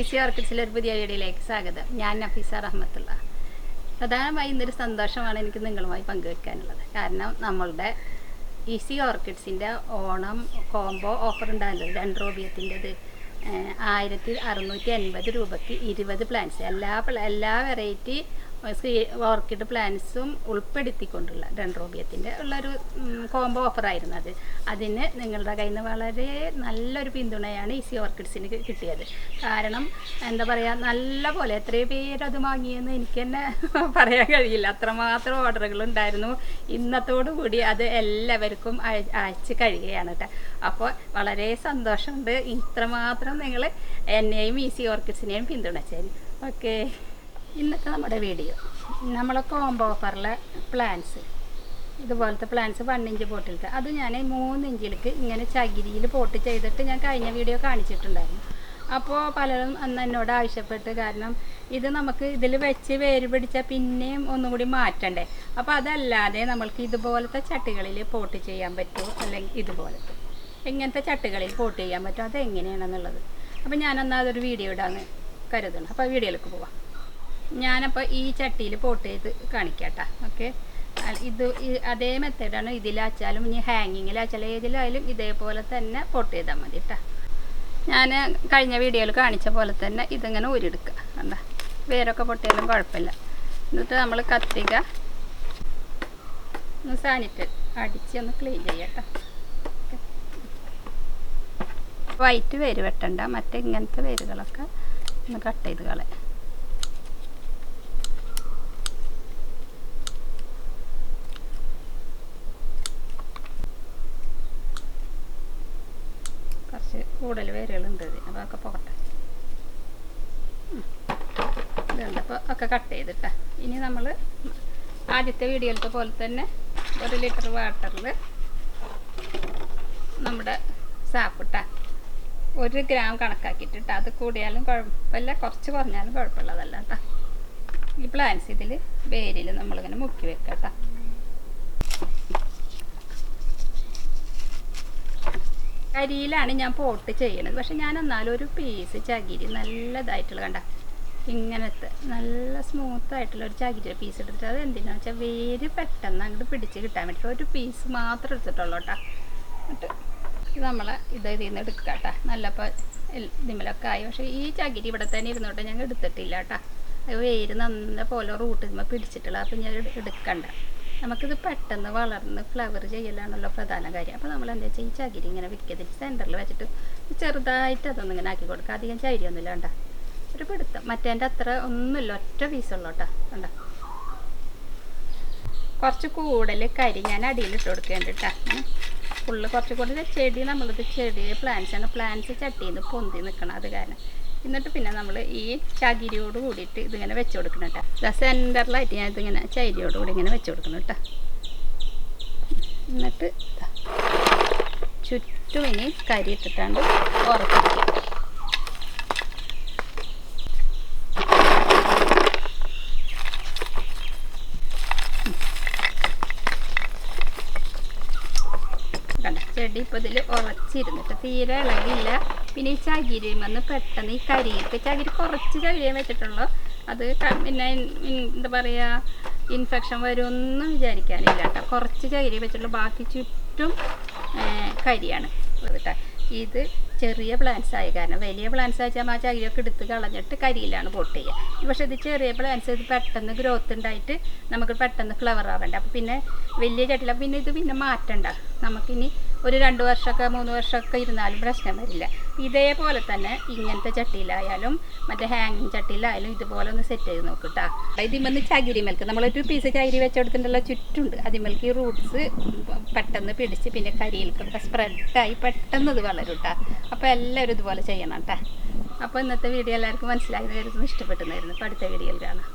Easy ഓർക്കിഡ്സിലെ ഒരു പുതിയ വീഡിയോയിലേക്ക് സ്വാഗതം. ഞാൻ നഫീസ റഹ്മത്തുള്ള. പ്രധാനമായി ഇന്നൊരു സന്തോഷമാണ് എനിക്ക് നിങ്ങളുമായി പങ്കുവെക്കാനുള്ളത്. കാരണം നമ്മളുടെ ഈസി ഓർക്കിഡ്സിന്റെ ഓണം കോംബോ ഓഫർ ഉണ്ടാകുന്നത് രണ്ട് റോബിയത്തിന്റെത് ആയിരത്തി അറുന്നൂറ്റി അൻപത് രൂപയ്ക്ക് ഇരുപത് പ്ലാന്റ്സ് എല്ലാ എല്ലാ വെറൈറ്റി ഓർക്കിഡ് പ്ലാന്റ്സും ഉൾപ്പെടുത്തിക്കൊണ്ടുള്ള ഡെൻഡ്രോബിയത്തിന്റെ ഉള്ളൊരു കോംബോ ഓഫറായിരുന്നു അത്. അതിന് നിങ്ങളുടെ കയ്യിൽ നിന്ന് വളരെ നല്ലൊരു പിന്തുണയാണ് ഈ സി ഓർക്കിഡ്സിന് കിട്ടിയത്. കാരണം എന്താ പറയുക നല്ല പോലെ എത്രയോ പേരത് വാങ്ങിയെന്ന് എനിക്ക് തന്നെ പറയാൻ കഴിയില്ല. അത്രമാത്രം ഓർഡറുകൾ ഉണ്ടായിരുന്നു ഇന്നത്തോടു കൂടി അത് എല്ലാവർക്കും അയ- അയച്ച് കഴിയുകയാണ് കേട്ടോ അപ്പോൾ വളരെ സന്തോഷമുണ്ട്. ഇത്രമാത്രം നിങ്ങൾ എന്നെയും ഈ സി ഓർക്കിഡ്സിനെയും പിന്തുണച്ചതിന്. ഓക്കെ. ഇന്നത്തെ നമ്മുടെ വീഡിയോ. നമ്മളെ കോംബോ ഓഫറിലെ പ്ലാൻസ് ഇതുപോലത്തെ പ്ലാൻസ് വൺ ഇഞ്ച് പോട്ടിലത്തെ അത് ഞാൻ മൂന്ന് ഇഞ്ചിലേക്ക് ഇങ്ങനെ ചകിരിയിൽ പോട്ട് ചെയ്തിട്ട് ഞാൻ കഴിഞ്ഞ വീഡിയോ കാണിച്ചിട്ടുണ്ടായിരുന്നു. അപ്പോൾ പലരും അന്ന് എന്നോട് ആവശ്യപ്പെട്ട് കാരണം ഇത് നമുക്ക് ഇതിൽ വെച്ച് വേര് പിടിച്ചാൽ പിന്നെയും ഒന്നുകൂടി മാറ്റണ്ടേ. അപ്പോൾ അതല്ലാതെ നമ്മൾക്ക് ഇതുപോലത്തെ ചട്ടികളിൽ പോട്ട് ചെയ്യാൻ പറ്റുമോ? അല്ലെങ്കിൽ ഇതുപോലത്തെ ഇങ്ങനത്തെ ചട്ടികളിൽ പോട്ട് ചെയ്യാൻ പറ്റുമോ? അതെങ്ങനെയാണെന്നുള്ളത്. അപ്പോൾ ഞാനെന്നാൽ അതൊരു വീഡിയോ ഇടാന്ന് കരുതുന്നു. അപ്പോൾ വീഡിയോയിലേക്ക് പോവാം. ഞാനപ്പോൾ ഈ ചട്ടിയിൽ പോട്ട് ചെയ്ത് കാണിക്കാട്ടാ ഓക്കെ? ഇത് അതേ മെത്തേഡാണ് ഇതിലാച്ചാലും ഇനി ഹാങ്ങിങ്ങിലാച്ചാലും ഏതിലായാലും ഇതേപോലെ തന്നെ പോട്ട് ചെയ്താൽ മതി കേട്ടോ ഞാൻ കഴിഞ്ഞ വീഡിയോയിൽ കാണിച്ച പോലെ തന്നെ ഇതിങ്ങനെ ഊരിയെടുക്കുക കണ്ട? വേരൊക്കെ പൊട്ടിയാലും കുഴപ്പമില്ല. എന്നിട്ട് നമ്മൾ കത്തിക ഒന്ന് സാനിറ്റൈ അടിച്ച് ഒന്ന് ക്ലീൻ ചെയ്യട്ടോ. വൈറ്റ് വേര് വെട്ടണ്ട മറ്റേ ഇങ്ങനത്തെ വേരുകളൊക്കെ ഒന്ന് കട്ട് ചെയ്ത് കളയാം കുറച്ച് കൂടുതൽ വേരുകളുണ്ട് ഇതിന് അതൊക്കെ പോകട്ടെ. ഇതുണ്ടപ്പോൾ ഒക്കെ കട്ട് ചെയ്തിട്ടാ. ഇനി നമ്മൾ ആദ്യത്തെ വീഡിയോയിലത്തെ പോലെ തന്നെ ഒരു ലിറ്റർ വാട്ടറിൽ നമ്മുടെ സാപ്പിട്ട. ഒരു ഗ്രാം കണക്കാക്കിയിട്ടിട്ട്. അത് കൂടിയാലും കുഴപ്പമില്ല. കുറച്ച് കുറഞ്ഞാലും കുഴപ്പമില്ലതല്ല കേട്ടോ ഈ പ്ലാൻസ് ഇതിൽ വേരിൽ നമ്മളിങ്ങനെ മുക്കി വെക്കാം കേട്ടോ കരിയിലാണ് ഞാൻ പോട്ട് ചെയ്യണത്. പക്ഷെ ഞാൻ എന്നാലും ഒരു പീസ് ചകിരി നല്ലതായിട്ടുള്ള കണ്ട ഇങ്ങനത്തെ നല്ല സ്മൂത്ത് ആയിട്ടുള്ള ഒരു ചകിരി പീസ് എടുത്തിട്ട് അത് എന്തിനാന്ന് വെച്ചാൽ വേര് പെട്ടെന്ന് അങ്ങോട്ട് പിടിച്ച് കിട്ടാൻ വേണ്ടിയിട്ട് ഒരു പീസ് മാത്രം എടുത്തിട്ടുള്ളൂ കേട്ടോ. ഇത് നമ്മളെ ഇത് ഇതിൽ നിന്ന് എടുക്കുക കേട്ടോ നല്ലപ്പോൾ ഇതിമലൊക്കെ ആയി. പക്ഷേ ഈ ചകിരി ഇവിടെ തന്നെ ഇരുന്നോട്ടെ ഞങ്ങൾ എടുത്തിട്ടില്ല കേട്ടോ. വേര് നല്ല പോലെ റൂട്ട് ഇതുമ്പോൾ പിടിച്ചിട്ടുള്ള അപ്പം ഞാൻ എടു- എടുക്കണ്ട. നമുക്കിത് പെട്ടെന്ന് വളർന്ന് ഫ്ലവർ ചെയ്യലാണല്ലോ പ്രധാന കാര്യം. അപ്പോൾ നമ്മൾ എന്താ വെച്ചാൽ ഈ ചകിരി ഇങ്ങനെ വിൽക്കതിൽ സെന്ററിൽ വെച്ചിട്ട് ചെറുതായിട്ട് അതൊന്നും ഇങ്ങനെ ആക്കി കൊടുക്കുക. അധികം ചകിരിയൊന്നുമില്ല കണ്ട? ഒരു പിടുത്തം. മറ്റേന്റെ അത്ര ഒന്നുമില്ല ഒറ്റ പീസുള്ളൂ കേട്ടോ കണ്ട? കുറച്ച് കൂടുതൽ കരി ഞാൻ അടിയിൽ ഇട്ട് ഫുള്ള് കുറച്ച് കൂടുതൽ ചെടി നമ്മളിത് ചെടി പ്ലാന്റ്സ് ആണ്. പ്ലാന്റ്സ് ചട്ടിയിൽ നിന്ന് പൊന്തി നിൽക്കണം അത് കാരണം. എന്നിട്ട് പിന്നെ നമ്മൾ ഈ ചകിരിയോട് കൂടിയിട്ട് ഇതിങ്ങനെ വെച്ച് കൊടുക്കണം കേട്ടോ. സെന്ററിലായിട്ട് ഞാൻ ഇതിങ്ങനെ ചകിരിയോട് കൂടി ഇങ്ങനെ വെച്ച് കൊടുക്കണം കേട്ടോ. എന്നിട്ട് ചുറ്റും ഇനി കരി ഇട്ടിട്ടാണ്ട് ഉറപ്പിക്കുക. ചെടി ഇപ്പോൾ ഇതിൽ ഉറച്ചിരുന്നിട്ട് തീരെ ഇളകില്ല പിന്നെ ഈ ചകിരിമെന്ന് പെട്ടെന്ന് ഈ കരിയൊക്കെ ചകിരി കുറച്ച് ചകിരിയെ വെച്ചിട്ടുള്ളൂ. അത് പിന്നെ എന്താ പറയുക ഇൻഫെക്ഷൻ വരുമെന്നും വിചാരിക്കാനില്ല കേട്ടോ. കുറച്ച് ചകിരി വെച്ചിട്ടുള്ളൂ. ബാക്കി ചുറ്റും കരിയാണ്. കേട്ടോ. ഇത് ചെറിയ പ്ലാന്റ്സ് ആയ. കാരണം വലിയ പ്ലാന്റ്സ് ആച്ചാൽ ആ ചകിരിയൊക്കെ എടുത്ത് കളഞ്ഞിട്ട് കരിയിലാണ് പോട്ട് ചെയ്യുക പക്ഷേ ഇത് ചെറിയ പ്ലാന്റ്സ് ഇത് പെട്ടെന്ന് ഗ്രോത്ത് ഉണ്ടായിട്ട് നമുക്ക് പെട്ടെന്ന് ഫ്ലവർ ആവേണ്ട. അപ്പോൾ പിന്നെ വലിയ ചട്ടില പിന്നെ ഇത് പിന്നെ മാറ്റണ്ട. നമുക്കിനി ഒരു രണ്ട് വർഷമൊക്കെ മൂന്ന് വർഷമൊക്കെ ഇരുന്നാലും പ്രശ്നം വരില്ല. ഇതേപോലെ തന്നെ ഇങ്ങനത്തെ ചട്ടിയിലായാലും മറ്റേ ഹാങ്ങിങ് ചട്ടിയിലായാലും ഇതുപോലെ ഒന്ന് സെറ്റ് ചെയ്ത് നോക്കിട്ടാ. ഇതിമെന്ന് ചകിരി മെൽക്ക് നമ്മളൊരു പീസ് ചകിരി വെച്ചെടുത്തിട്ടുള്ള ചുറ്റുണ്ട്. അതിമേൽക്ക് ഈ റൂട്ട്സ് പെട്ടെന്ന് പിടിച്ച് പിന്നെ കരിയിൽക്കൊക്കെ സ്പ്രെഡായി പെട്ടെന്ന് ഇത് വളരും കേട്ടോ അപ്പോൾ എല്ലാവരും ഇതുപോലെ ചെയ്യണം കേട്ടോ അപ്പോൾ ഇന്നത്തെ വീഡിയോ എല്ലാവർക്കും മനസ്സിലായി ഇഷ്ടപ്പെട്ടുന്നായിരുന്നു അപ്പോൾ അടുത്ത വീഡിയോയിൽ കാണാം.